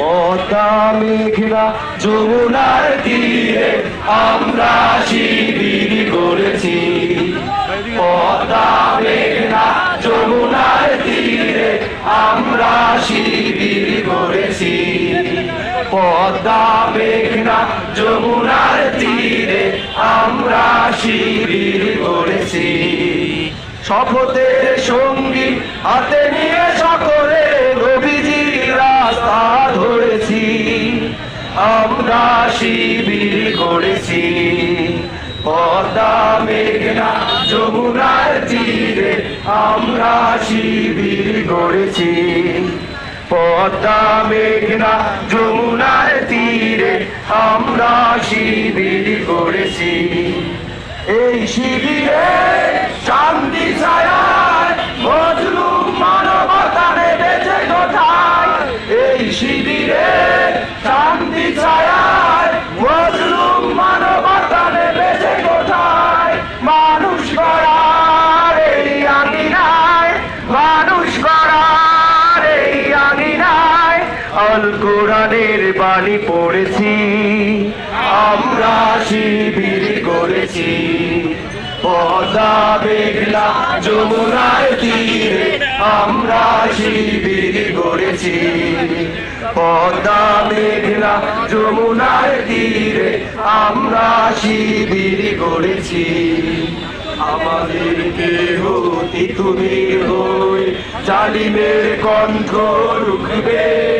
পদ্মা মেঘনা যমুনার তীরে আমরা শিবির করেছি। পদ্মা মেঘনা যমুনার তীরে আমরা শিবির করেছি। পদ্মা মেঘনা যমুনার তীরে আমরা শিবির করেছি। শপথের সঙ্গী হাতে নিয়ে সকলে শিবির করেছি পদ্মা, মেঘনা, যমুনার তীরে আমরা শিবির করেছি পদ্মা, মেঘনা, যমুনার তীরে আমরা শিবির করেছি এই শিবিরে শান্তি, ছায়ায়, মজলুম মানবতা নেমেছে কোথায়? এই শিবিরে শান্তি, ছায়ায় আল কোরআনের বাণী পড়েছি। আমরা শিবির করেছি। পদা বেগলা যমুনার তীরে আমরা শিবির করেছি। পদা মেঘলা, যমুনার তীরে আমরা শিবির করেছি। আমাদেরকে হতি তুমি হই জালিমের কণ্ঠ রুখবে।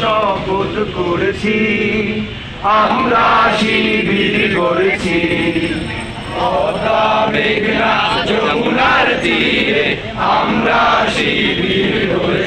শপথ করেছি আমরা শিবির করেছি। আমরা শিবির করেছি।